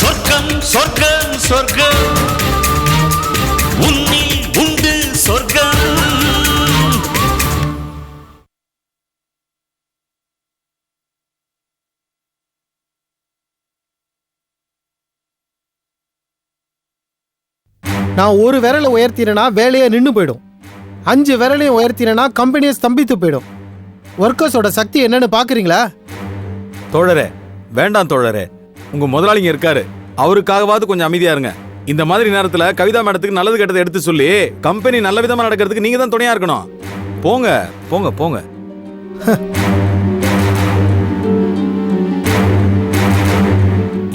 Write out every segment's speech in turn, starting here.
சொர்க்கம் சொர்க்கம் சொர்க்கம். உன்னில் உண்டு சொர்க்கம். நான் ஒரு விரலை உயர்த்தினேன்னா வேலையே நின்று போயிடும். அஞ்சு விரலையும் உயர்த்தினேன்னா கம்பெனியை ஸ்தம்பித்து போயிடும். ஒர்க்கர்ஸோட சக்தி என்னன்னு பார்க்குறீங்களா? தோழரே வேண்டாம் தோழரே. உங்க முதலாளிங்க இருக்காரு. அவருக்காகவாவது கொஞ்சம் அமைதியா இருங்க. இந்த மாதிரி நேரத்துல கவிதா மேடத்துக்கு நல்லது கெட்டதை எடுத்து சொல்லி கம்பெனி நல்ல விதமா நடக்கிறதுக்கு நீங்க தான் துணையா இருக்கணும். போங்க போங்க போங்க.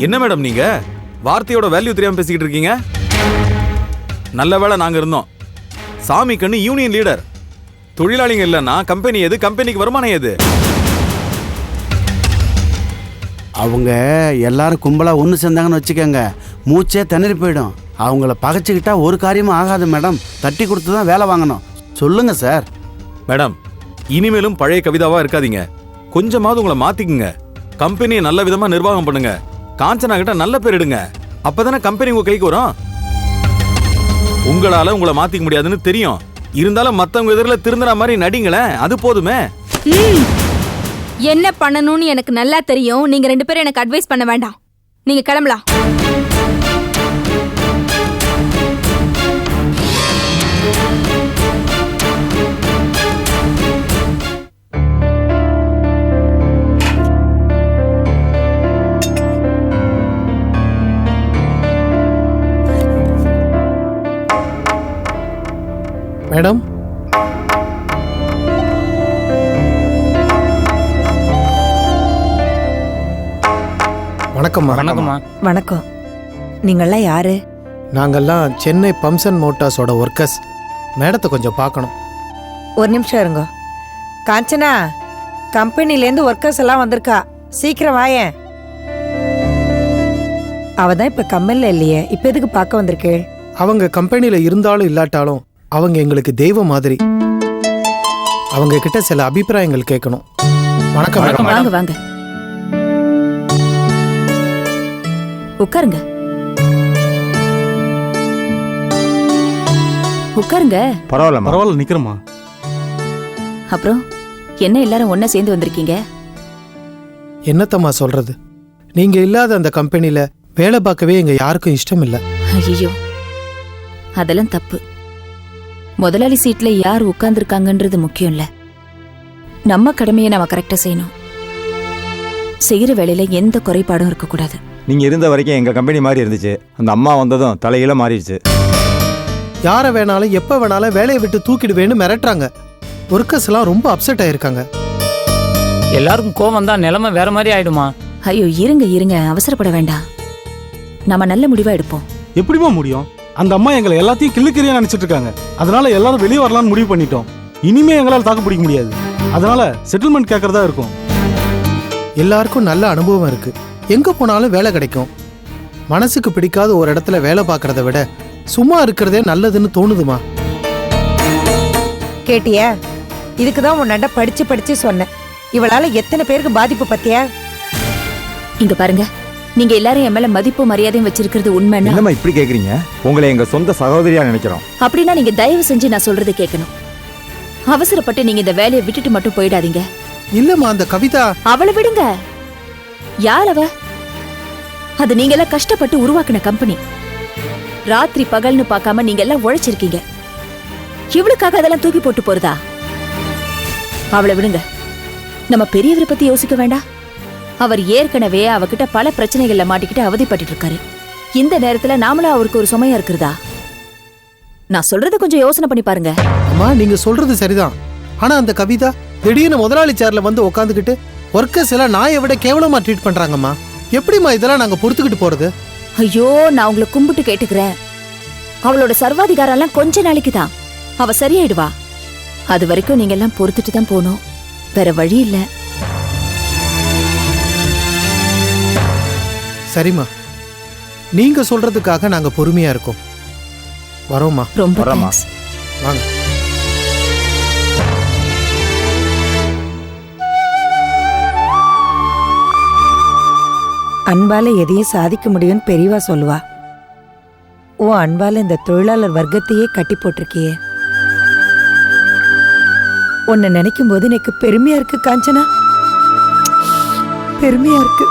என்ன மேடம் நீங்க? வார்த்தையோட வேல்யூ தெரியாம பேசிக்கிட்டு இருக்கீங்க? நல்ல வேளை நாங்க இருந்தோம். சாமி கண்ணு யூனியன் லீடர் தொழிலாளிங்க இல்லைன்னா கம்பெனி எது? கம்பெனிக்கு வருமானம் எது? அவங்க எல்லாரும் கும்பலாக ஒன்று சேர்ந்தாங்கன்னு வச்சுக்கோங்க. மூச்சே திணறி போயிடும். அவங்கள பகைச்சிக்கிட்டா ஒரு காரியமும் ஆகாது மேடம். தட்டி கொடுத்து தான் வேலை வாங்கணும். சொல்லுங்க சார். மேடம் இனிமேலும் பழைய கவிதாவா இருக்காதீங்க. கொஞ்சமாவது உங்களை மாத்திக்குங்க. கம்பெனியை நல்ல விதமா நிர்வாகம் பண்ணுங்க. காஞ்சனா கிட்ட நல்ல பேர் எடுங்க. அப்பதானே கம்பெனி உங்க கைக்கு வரும்? உங்களால உங்களை மாத்திக்க முடியாதுன்னு தெரியும். இருந்தாலும் மத்தவங்க எதிரில் திருந்துற மாதிரி நடிங்களேன். அது போதுமே. என்ன பண்ணணும்னு எனக்கு நல்லா தெரியும். நீங்க ரெண்டு பேரும் எனக்கு அட்வைஸ் பண்ண வேண்டாம். நீங்க கிளம்பலாம். மேடம்? வணக்கம்மா. வணக்கம்மா. வணக்கம். நீங்கள்லாம் யாரு? நாங்கெல்லாம் சென்னை பம்சன் மோட்டார்ஸோட ஒர்க்கர்ஸ் மேடத்தை கொஞ்சம் பார்க்கணும். ஒரு நிமிஷம் இருங்க. காஞ்சனா கம்பெனிலேருந்து ஒர்க்கர்ஸ் எல்லாம் வந்திருக்கா. சீக்கிரம் வாயேன். அவ தான் இப்ப கம்பெனில இல்லையே. இப்ப எதுக்கு பார்க்க வந்திருக்கே? அவங்க கம்பெனியில் இருந்தாலும் இல்லாட்டாலும் அவங்க எங்களுக்கு தெய்வம் மாதிரி. அவங்க கிட்ட சில அபிப்பிராயங்கள் கேட்கணும். வணக்கம் மேடம். வணக்கம். வாங்க வாங்க. உட்காருங்க. உட்காருங்க. பரவாயில்லம்மா. பரவாயில்ல நிக்கிறோமா அப்புறம் என்ன எல்லாரும் ஒண்ணா சேர்ந்து வந்திருக்கீங்க? என்னத்தம்மா சொல்றது? நீங்க இல்லாத அந்த கம்பெனியில வேலை பார்க்கவே எங்க யாருக்கும் இஷ்டம் இல்லை ஐயோ அதெல்லாம் தப்பு. முதலாளி சீட்ல யார் உட்கார்ந்துருக்காங்கன்றது முக்கியம் இல்ல நம்ம கடமையை நாம கரெக்டா செய்யணும். செய்யற வேலையில எந்த குறைபாடும் இருக்கக்கூடாது. நீங்க இருந்த வரைக்கும் எங்க கம்பெனி மாதிரி இருந்துச்சு. அந்த அம்மா வந்ததும் தலையில மாறிடுச்சு. யாரை வேணாலும் எப்ப வேணாலும் வேலையை விட்டு தூக்கிடுவேன்னு மிரட்டுறாங்க. ஒர்க்கர்ஸ் எல்லாம் ரொம்ப அப்செட் ஆயிருக்காங்க. எல்லாருக்கும் கோவம் தான் நிலைமை வேற மாதிரி ஆயிடுமா? ஐயோ இருங்க இருங்க. அவசரப்பட வேண்டாம். நாம நல்ல முடிவா எடுப்போம். எப்படிமா முடியும்? அந்த அம்மா எங்களை எல்லாத்தையும் கிள்ளுக்கிறியா நினைச்சிட்டு இருக்காங்க. அதனால எல்லாரும் வெளியே வரலாம்னு முடிவு பண்ணிட்டோம். இனிமே எங்களால் தாக்கு பிடிக்க முடியாது. அதனால செட்டில்மெண்ட் கேட்கறதா இருக்கும். எல்லாருக்கும் நல்ல அனுபவம் இருக்கு. எங்க போனாலும் வேலை கிடைக்கும். மனசுக்கு பிடிக்காத ஒரு இடத்துல வேலை பார்க்கறத விட சும்மா இருக்கிறதே நல்லதுன்னு தோணுதுமா? கேட்டியா? இதுக்கு தான் உன்னண்ட படிச்சு படிச்சு சொன்னேன். இவளால எத்தனை பேருக்கு பாதிப்பு பத்தியா? இங்க பாருங்க. நீங்க எல்லாரும் என் மேல மதிப்பு மரியாதையும் வச்சிருக்கிறது உண்மைன்னா என்னம்மா இப்படி கேக்குறீங்க? உங்களை எங்க சொந்த சகோதரியா நினைக்கிறோம். அப்படின்னா நீங்க தயவு செஞ்சு நான் சொல்றது கேட்கணும் அவசரப்பட்டு நீங்க இந்த வேலையை விட்டுட்டு மட்டும் போயிடாதீங்க. இல்லம்மா அந்த கவிதா அவளை விடுங்க. யார் அவ? அது நீங்க எல்லாம் கஷ்டப்பட்டு உருவாக்குன கம்பெனி ராத்திரி பகல்னு பார்க்காம நீங்க எல்லாம் உழைச்சிருக்கீங்க. இவளுக்காக அதெல்லாம் தூக்கி போட்டு போறதா? அவளை விடுங்க. நம்ம பெரியவரை பத்தி யோசிக்க வேண்டாம். அவர் ஏற்கனவே அவகிட்ட பல பிரச்சனைகள்ல மாட்டிக்கிட்டு அவதிப்பட்டு இருக்காரு இந்த நேரத்துல நாமளும் அவருக்கு ஒரு சுமையா இருக்கிறதா? நான் சொல்றத கொஞ்சம் யோசனை பண்ணி பாருங்க. அம்மா நீங்க சொல்றது சரிதான். ஆனா அந்த கவிதா திடீர்னு முதலாளி சேர்ல வந்து உட்காந்துக்கிட்டு ஒர்க்கர்ஸ் எல்லாம் நாயை விட கேவலமா ட்ரீட் பண்றாங்கம்மா. எப்படிம்மா இதெல்லாம் நாங்க பொறுத்துக்கிட்டு போறது? ஐயோ நான் உங்களை கும்பிட்டு கேட்டுக்கிறேன். அவளோட சர்வாதிகாரம் எல்லாம் கொஞ்ச நாளைக்கு தான். அவ சரியாயிடுவா. அது வரைக்கும் நீங்க எல்லாம் பொறுத்துட்டு தான் போகணும். வேற வழி இல்ல. சரிம்மா. நீங்க சொல்றதுக்காக நாங்க பொறுமையா இருக்கோம். வரோம்மா. ரொம்ப. வாங்க. அன்பால எதையும் சாதிக்க முடியும்னு பெரியவா சொல்லுவா. உன் அன்பால இந்த தொழிலாளர் வர்க்கத்தையே கட்டி போட்டிருக்கியே. உன்னை நினைக்கும் போது எனக்கு பெருமையா இருக்கு காஞ்சனா. பெருமையா இருக்கு.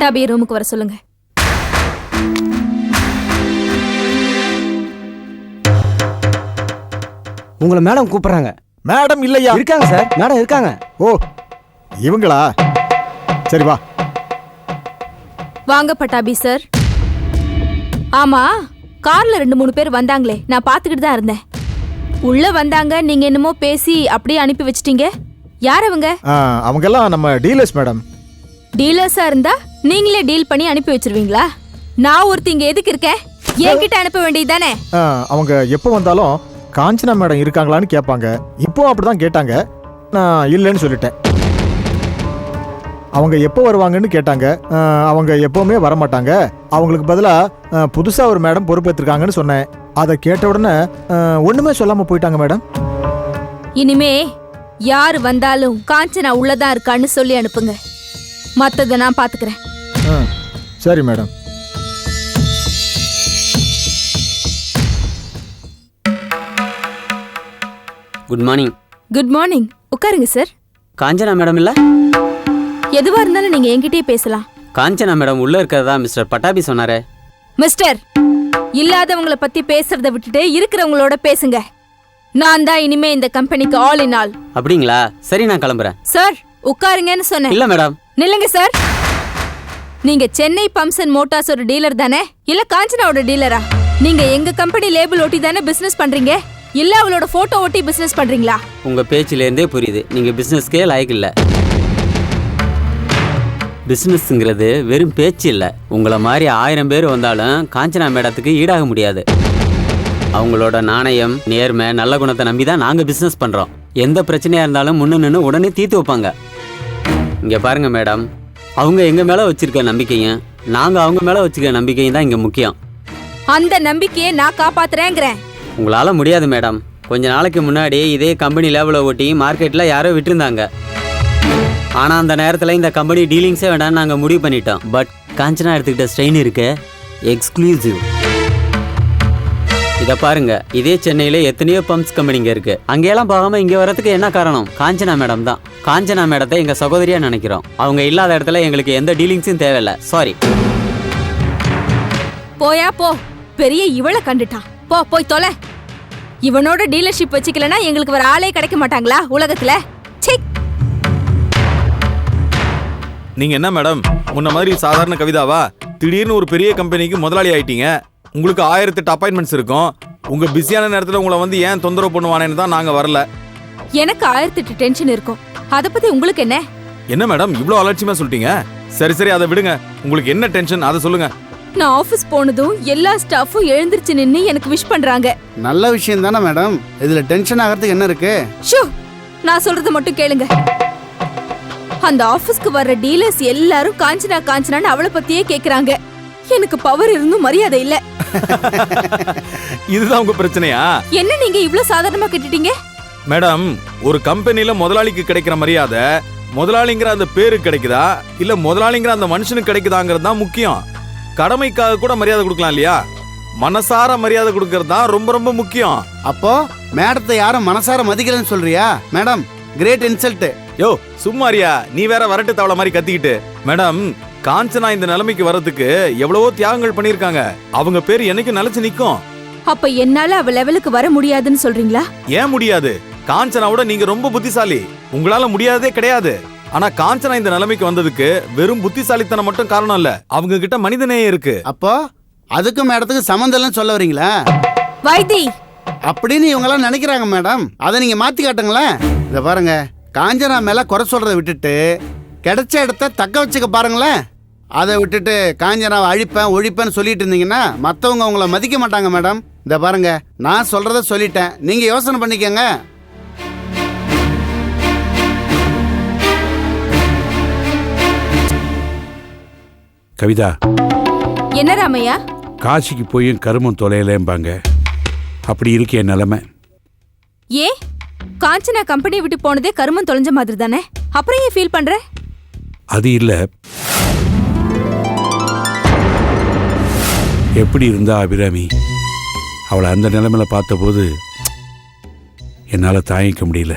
பட்டாபி ரூமுக்கு வர சொல்லுங்க. உங்களை மேடம் கூப்பிடுறாங்க. மேடம் இல்லையா? இருக்காங்க சார் மேடம் இருக்காங்க. ஓ இவங்களா? சரி வா. வாங்க பட்டாபி சார் ஆமா கார்ல ரெண்டு மூணு பேர் வந்தாங்களே. நான் பாத்துக்கிட்டு தான் இருந்தேன். உள்ள வந்தாங்க நீங்க என்னமோ பேசி அப்படியே அனுப்பி வச்சிட்டீங்க. யார் அவங்க? அவங்கெல்லாம் நம்ம டீலர்ஸ் மேடம் டீலர்ஸா இருந்தா நீங்களே டீல் பண்ணி அனுப்பி வச்சிருவீங்களா? நான் ஒருத்தி இங்க எதுக்கு இருக்கேன்? என்கிட்ட அனுப்ப வேண்டியதுதானே ஆ, அவங்க எப்போ வந்தாலும் காஞ்சனா மேடம் இருக்காங்களான்னு கேட்பாங்க. இப்போ அப்படிதான் கேட்டாங்க. நான் இல்லைன்னு சொல்லிட்டேன். அவங்க எப்போ வருவாங்கன்னு கேட்டாங்க. அவங்க எப்பவுமே வரமாட்டாங்க. அவங்களுக்கு பதிலாக புதுசாக ஒரு மேடம் பொறுப்பேற்றிருக்காங்கன்னு சொன்னேன். அதை கேட்ட உடனே ஆ, ஒண்ணுமே சொல்லாம போயிட்டாங்க மேடம். இனிமே யார் வந்தாலும் காஞ்சனா உள்ளதான் இருக்கான்னு சொல்லி அனுப்புங்க. மத்தத நான் பாத்துக்கிறேன். ஆ, சரி madam. Good morning good morning உட்காருங்க சார் காஞ்சனா மேடம் இல்ல? எதுவா இருந்தாலும் நீங்க என்கிட்டயே பேசலாம். காஞ்சனா மேடம் உள்ள இருக்கிறதா மிஸ்டர் பட்டாபி சொன்னாரே? மிஸ்டர் இல்லாதவங்கள பத்தி பேசுறத விட்டுட்டு இருக்கிறவங்களோட பேசுங்க. நான் தான் இனிமே இந்த கம்பெனிக்கு ஆல் இன் ஆல் அப்படிங்களா? சரி நான் கிளம்புறேன். சார் உட்காருங்கன்னு சொன்னேன். இல்ல மேடம். நில்லுங்க சார். நீங்க சென்னை பம்ப்ஸ் அண்ட் மோட்டார்ஸோட டீலர் தானே? இல்ல காஞ்சனாவோட டீலரா? நீங்க எங்க கம்பெனி லேபிள் ஒட்டி தானே பிசினஸ் பண்றீங்க? இல்ல அவளோட போட்டோ ஒட்டி பிசினஸ் பண்றீங்களா? உங்க பேச்சில இருந்தே புரியுது. நீங்க பிசினஸ்க்கே லாய்க்கு இல்ல. பிசினஸ்ங்கிறது வெறும் பேச்சு இல்ல. உங்கள மாதிரி ஆயிரம் பேர் வந்தாலும் காஞ்சனா மேடத்துக்கு ஈடாக முடியாது. அவங்களோட நாணயம் நேர்மை நல்ல குணத்தை நம்பி தான் நாங்க பிசினஸ் பண்றோம். எந்த பிரச்சனையா இருந்தாலும் முன்னு நின்று உடனே தீர்த்து வைப்பாங்க. இங்க பாருங்க மேடம். அவங்க எங்க மேல வச்சிருக்க நம்பிக்கையும் நாங்க அவங்க மேல வச்சிருக்க நம்பிக்கையும் தான் இங்க முக்கியம். அந்த நம்பிக்கையை நான் காப்பாத்துறேங்கிறேன். உங்களால முடியாது மேடம். கொஞ்ச நாளைக்கு முன்னாடி இதே கம்பெனி லேபிளை ஒட்டி மார்க்கெட்ல யாரோ விட்டிருந்தாங்க. ஆனா அந்த நேரத்துல இந்த கம்பெனி டீலிங்ஸே வேண்டாம்னு நாங்க முடிவு பண்ணிட்டோம். பட் காஞ்சனா எடுத்துக்கிட்ட ஸ்ட்ரெயின் இருக்கு. எக்ஸ்க்ளூசிவ் இத பாருங்க. இதே சென்னையில எத்தனையோ பம்ப்ஸ் கம்பெனிங்க இருக்கு. அங்கெல்லாம் போகாம இங்க வரதுக்கு என்ன காரணம்? காஞ்சனா மேடம் தான். காஞ்சனா மேடத்தை எங்க சகோதரியா நினைக்கிறோம். அவங்க இல்லாத இடத்துல எங்களுக்கு எந்த டீலிங்ஸும் தேவையில்ல. சாரி போயா போ. பெரிய இவளை கண்டுட்டான் போ போய் தொலை. இவனோட டீலர்ஷிப் வச்சுக்கலனா எங்களுக்கு வேற ஆளே கிடைக்க மாட்டாங்களா உலகத்துல? ச்சீ. நீங்க என்ன மேடம்? முன்ன மாதிரி சாதாரண கவிதாவா? திடீர்னு ஒரு பெரிய கம்பெனிக்கு முதலாளி ஆயிட்டீங்க. உங்களுக்கு ஆயிரத்தெட்டு அப்பாயின்மெண்ட்ஸ் இருக்கும். உங்க பிஸியான நேரத்துல உங்களை வந்து ஏன் தொந்தரவு பண்ணுவானேன்னு தான் நாங்க வரல. எனக்கு ஆயிரத்தெட்டு டென்ஷன் இருக்கும். அத பத்தி உங்களுக்கு என்ன? என்ன மேடம் இவ்ளோ அலட்சியமா சொல்லிட்டீங்க? சரி சரி அதை விடுங்க. உங்களுக்கு என்ன டென்ஷன் அதை சொல்லுங்க. நான் ஆபீஸ் போனதும் எல்லா ஸ்டாஃபும் எழுந்திருச்சு நின்னு எனக்கு விஷ் பண்றாங்க. நல்ல விஷயம் தானே மேடம் இதில் டென்ஷன் ஆகிறதுக்கு என்ன இருக்கு? ஷூ நான் சொல்றத மட்டும் கேளுங்க. அந்த ஆபீஸ்க்கு வர்ற டீலர்ஸ் எல்லாரும் காஞ்சனா காஞ்சனான்னு அவளை பத்தியே கேக்குறாங்க. எனக்கு பவர் இருந்தும் மரியாதை இல்ல. இதுதான் உங்க பிரச்சனையா? என்ன நீங்க இவ்ளோ சாதாரணமா கேட்டுட்டீங்க? மேடம் ஒரு கம்பெனில முதலாளிக்கு கிடைக்கிற மரியாதை முதலாளிங்கிற அந்த பேருக்கு கிடைக்குதா? இல்ல முதலாளிங்கிற அந்த மனுஷனுக்கு கிடைக்குதாங்கிறது தான் முக்கியம். கடமைக்காக கூட மரியாதை கொடுக்கலாம் இல்லையா? மனசார மரியாதை கொடுக்கறது தான் ரொம்ப ரொம்ப முக்கியம். அப்போ மேடத்தை யாரும் மனசார மதிக்கலன்னு சொல்றியா? மேடம் கிரேட் இன்சல்ட் யோ சும்மாரியா நீ வேற வரட்டு தவளை மாதிரி கத்திக்கிட்டு. மேடம் காஞ்சனா இந்த நிலைமைக்கு வர்றதுக்கு எவ்வளவோ தியாகங்கள் பண்ணிருக்காங்க அவங்க பேர் என்னைக்கு நிலைச்சு நிக்கும். அப்ப என்னால அவ லெவலுக்கு வர முடியாதுன்னு சொல்றீங்களா? ஏன் முடியாது? காஞ்சனாவோட நீங்க ரொம்ப புத்திசாலி. உங்களால முடியாததே கிடையாது. ஆனா காஞ்சனா இந்த நிலைமைக்கு வந்ததுக்கு வெறும் புத்திசாலித்தனம் மட்டும் காரணம் இல்ல. அவங்க கிட்ட மனிதநேயம் இருக்கு. அப்போ அதுக்கும் மேடத்துக்கு சம்மந்தம் சொல்ல வரீங்களா? வைத்தி! அப்படின்னு இவங்கெல்லாம் நினைக்கிறாங்க மேடம். அதை நீங்க மாத்தி காட்டுங்களேன். இத பாருங்க. காஞ்சனா மேல குறை சொல்றதை விட்டுட்டு கிடைச்ச இடத்த தக்க வச்சுக்க பாருங்களேன். அதை விட்டுட்டு காஞ்சனாவை அழிப்பேன் ஒழிப்பேன்னு சொல்லிட்டு இருந்தீங்கன்னா மற்றவங்க உங்களை மதிக்க மாட்டாங்க மேடம். இத பாருங்க நான் சொல்றத சொல்லிட்டேன். நீங்க யோசனை பண்ணிக்கங்க. கவிதா. என்ன ராமையா? காசிக்கு போயும் கருமம் தொலையலேம்பாங்க. அப்படி இருக்கே நிலைமை. ஏ காஞ்சனா கம்பெனி விட்டு போனதே கருமம் தொலைஞ்ச மாதிரி தானே அப்புறம் ஏன் ஃபீல் பண்ற? அது இல்லை. எப்படி இருந்தா அபிராமி? அவளை அந்த நிலைமையில பார்த்தபோது என்னால் தாங்கிக்க முடியல.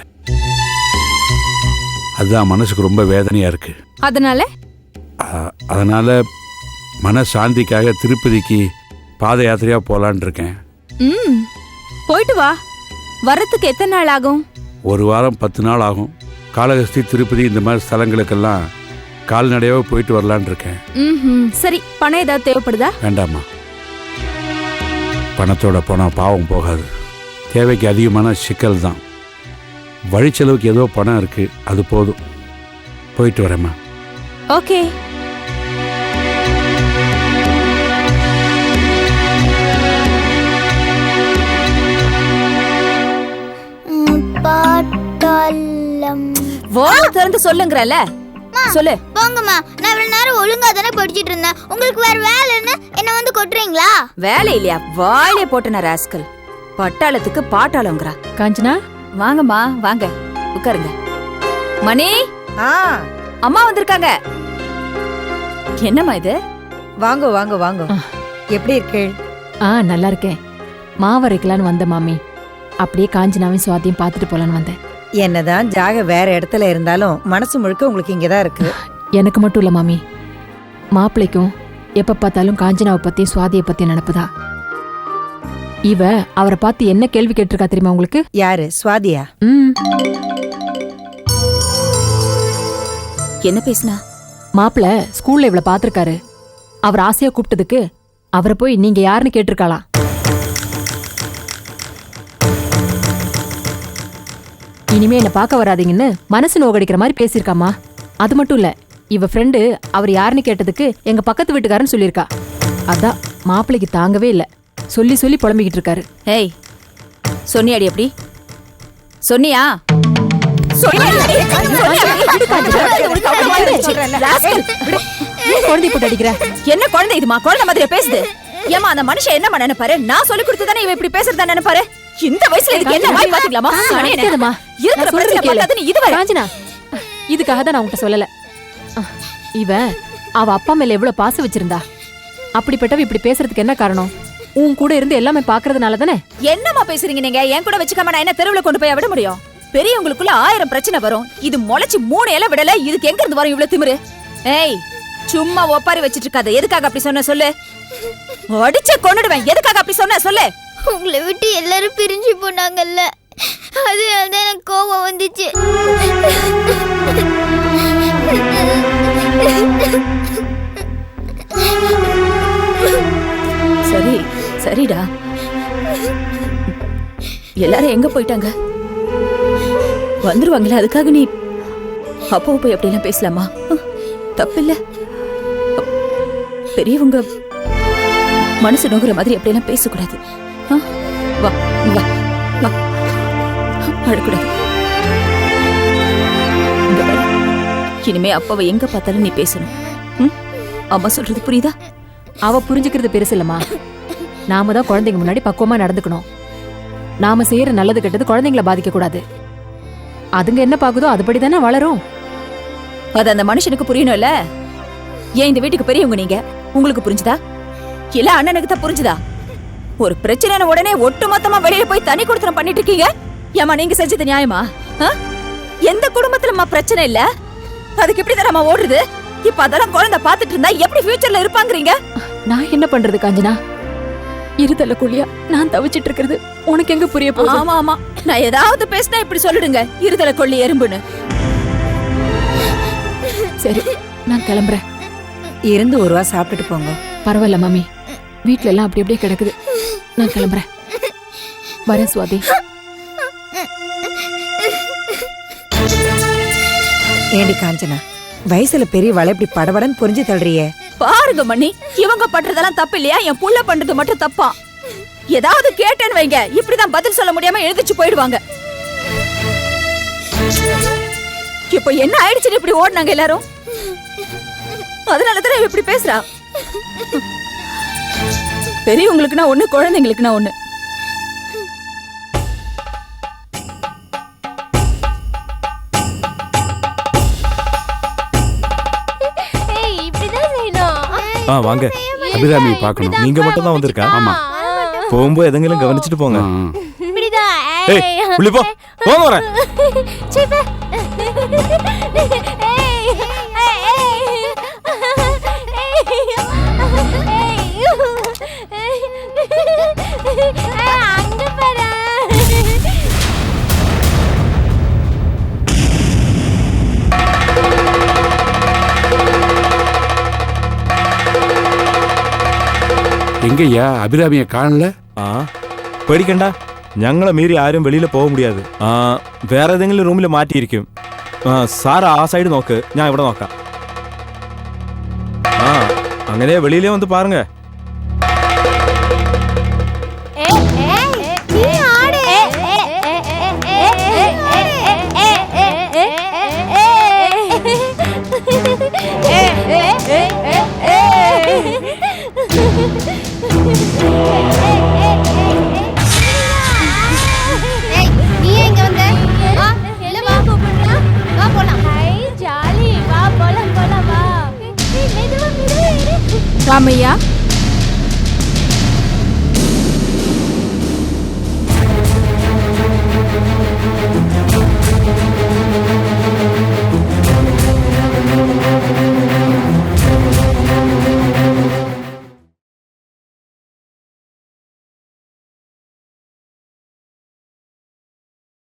அதுதான் மனசுக்கு ரொம்ப வேதனையா இருக்கு. அதனால? அதனால மன சாந்திக்காக திருப்பதிக்கு பாத யாத்திரையா போலான் இருக்கேன். ம் போயிட்டு வா. வரத்துக்கு எத்தனை நாள் ஆகும்? ஒரு வாரம் பத்து நாள் ஆகும். காளகஸ்தி திருப்பதி இந்த மாதிரி ஸ்தலங்களுக்கெல்லாம் கால்நடையாவே போயிட்டு வரலான் இருக்கேன். ம் சரி பணம் ஏதாவது தேவைப்படுதா? வேண்டாமா பணத்தோட பணம் பாவம் போகாது. தேவைக்கு அதிகமான சிக்கல் தான். வழிச்செலவுக்கு ஏதோ பணம் இருக்கு அது போதும். போயிட்டு வரேம்மா. ஓகே. பாட்டாளம் வாய் திறந்து சொல்லுங்கறல சொல்லு. போங்கம்மா. நேரம் ஒழுங்கா தானே படிச்சிட்டு இருந்தேன். உங்களுக்கு வேற வேலைன்னு என்ன வந்து கொட்டுறீங்களா? வேலை இல்லையா? வாயிலே போட்டன ராஸ்கல். பட்டாளத்துக்கு பாட்டாளங்கிறா காஞ்சனா வாங்கம்மா வாங்க. உட்காருங்க. மணி? ஆ. அம்மா வந்திருக்காங்க. என்னம்மா இது? வாங்க வாங்க வாங்க. எப்படி இருக்கு? ஆ நல்லா இருக்கேன். மாவு அரைக்கலான்னு வந்த மாமி. அப்படியே காஞ்சனாவையும் சுவாத்தியும் பார்த்துட்டு போலான்னு வந்தேன். என்னதான் ஜாக வேற இடத்துல இருந்தாலும் மனசு முழுக்க உங்களுக்கு இங்கதான் இருக்கு. எனக்கு மட்டும் இல்ல மாமி. மாப்பிள்ளைக்கும் எப்ப பார்த்தாலும் காஞ்சனாவை பத்தியும் சுவாதியை பத்தியும் நினப்புதா இவ அவரை பார்த்து என்ன கேள்வி கேட்டிருக்கா தெரியுமா உங்களுக்கு? யாரு? சுவாதியா? ம். என்ன பேசுனா? மாப்பிள்ள ஸ்கூல்ல இவளை பார்த்திருக்காரு. அவர் ஆசையா கூப்பிட்டதுக்கு அவரை போய் நீங்க யாருன்னு கேட்டிருக்காளாம் இனிமே என்ன பார்க்க வராதீங்கன்னு மனசு நோகடிக்கிற மாதிரி பேசியிருக்காமா அது மட்டும் இல்ல இவ ஃப்ரெண்டு அவர் யாருன்னு கேட்டதுக்கு எங்க பக்கத்து வீட்டுக்காரன்னு சொல்லியிருக்கா. அதான் மாப்பிள்ளைக்கு தாங்கவே இல்ல. சொல்லி சொல்லி புலம்பிக்கிட்டு இருக்காரு. ஏய் சொன்னியாடி எப்படி சொன்னியா? குழந்தை போட்டு அடிக்கிற? என்ன குழந்தை இதுமா குழந்தை மாதிரி பேசுது? ஏமா அந்த மனுஷன் என்னமா நினைப்பாரு? நான் சொல்லி கொடுத்துதானே இவ இப்படி பேசுறதா நினைப்பாரு? இந்த வயசுல இதுக்கு என்ன வாய் பாத்தீங்களாமா அடிக்காதம்மா. இருக்கிற பிரச்சனை. பார்த்தாதுன்னு இதுவரை. இதுக்காக தான் நான் உன்கிட்ட சொல்லல. இவ அவ அப்பா மேல எவ்வளவு பாசம் வச்சிருந்தா? அப்படிப்பட்டவ இப்படி பேசுறதுக்கு என்ன காரணம்? உன் கூட இருந்து எல்லாமே பாக்குறதுனால தானே? என்னம்மா பேசுறீங்க நீங்க? என் கூட வச்சுக்காம நான் என்ன தெருவுல கொண்டு போய் விட முடியும்? பெரியவங்களுக்குள்ள ஆயிரம் பிரச்சனை வரும். இது முளைச்சு மூணு இலை விடல. இதுக்கு எங்க இருந்து வரும் இவ்வளவு திமிரு? ஏய் சும்மா ஒப்பாரி வச்சிட்டு இருக்காத. எதுக்காக அப்படி சொன்ன சொல்லு? அடிச்சு கொன்னுடுவேன். எதுக்காக அப்படி சொன்ன சொல்லு? உங்களை விட்டு எல்லாரும் பிரிஞ்சு போனாங்கல்ல. அதனால தான் எனக்கு கோபம் வந்துச்சு. சரி சரிடா. எல்லாரும் எங்க போயிட்டாங்க? வந்துருவாங்களே அதுக்காக நீ அப்பாவை போய் அப்படிலாம் பேசலாமா? தப்பில்ல. பெரியவங்க மனசு நோங்குற மாதிரி அப்படியெல்லாம் பேசக்கூடாது. வா வா வா. அழக்கூடாது இனிமே அப்பாவை எங்க பார்த்தாலும் நீ பேசணும். ம்? அம்மா சொல்றது புரியுதா? அவ புரிஞ்சுக்கிறது பெருசு இல்லம்மா. நாம தான் குழந்தைங்க முன்னாடி பக்குவமா நடந்துக்கணும். நாம செய்யற நல்லது கெட்டது குழந்தைங்கள பாதிக்க கூடாது அதுங்க என்ன பாக்குதோ அதுபடி தானே வளரும். அது அந்த மனுஷனுக்கு புரியணும்ல? ஏன் இந்த வீட்டுக்கு பெரியவங்க நீங்க? உங்களுக்கு புரிஞ்சுதா? இல்ல அண்ணனுக்கு தான் புரிஞ்சுதா? ஒரு பிரச்சனை உடனே ஒட்டு மொத்தமா வெளியில போய் தனி கொடுத்தனம் பண்ணிட்டு இருக்கீங்க? ஏமா நீங்க செஞ்சது நியாயமா? ஆ? எந்த குடும்பத்துலம்மா பிரச்சனை இல்ல? அதுக்கு எப்படி தான் ஓடுறது? இப்ப அதெல்லாம் குழந்தை பாத்துட்டு இருந்தா எப்படி ஃபியூச்சர்ல இருப்பாங்கறீங்க? நான் என்ன பண்றது காஞ்சனா? இருதல குழியா நான் தவிச்சிட்டு இருக்கிறது உனக்கு எங்க புரிய போகுது? ஆமா ஆமா. நான் ஏதாவது பேசினா இப்படி சொல்லிடுங்க இருதல கொள்ளி எறும்புன்னு. சரி நான் கிளம்புறேன். இருந்து ஒரு ரூபா சாப்பிட்டுட்டு போங்க. பரவாயில்ல மாமி. வீட்ல எல்லாம் அப்படி அப்படியே கிடக்குது. நான் கிளம்புறேன். வரேன் சுவாதி. ஏண்டி காஞ்சனா? வயசுல பெரியவாளை இப்படி படபடன்னு புரிஞ்சு தள்ளுறியே. பாருங்க மணி இவங்க பண்றதெல்லாம் தப்பு இல்லையா என் புள்ள பண்றது மட்டும் தப்பா? ஏதாவது கேட்டேன்னு வைங்க. இப்படிதான் பதில் சொல்ல முடியாம எழுதிச்சு போயிடுவாங்க. இப்போ என்ன ஆயிடுச்சுன்னு இப்படி ஓடுனாங்க எல்லாரும்? அதனால தான் இப்படி பேசுறா? பெரியவங்களுக்குன்னா ஒண்ணு குழந்தைங்களுக்குன்னா ஒண்ணு. ஆ வாங்க. அபிராமி பார்க்கணும். நீங்க மட்டும் தான் வந்திருக்கா? ஆமா. போகும்போது எதங்களும் கவனிச்சிட்டு போங்க. ஏய் உள்ளே போ. போங்க வரேன். എങ്കയ്യാ അഭിരാമിയെ കാണല്ലേ ആ പേടിക്കണ്ട. ഞങ്ങളെ മീറി ആരും വെളിയിൽ പോക മുടിയാത്. ആ വേറെ ഏതെങ്കിലും റൂമിൽ മാറ്റിയിരിക്കും. ആ സാർ ആ സൈഡ് നോക്ക്. ഞാൻ ഇവിടെ നോക്കാം. ആ അങ്ങനെ വെളിയിലേ വന്ന് പാരുങ്ങ रामैया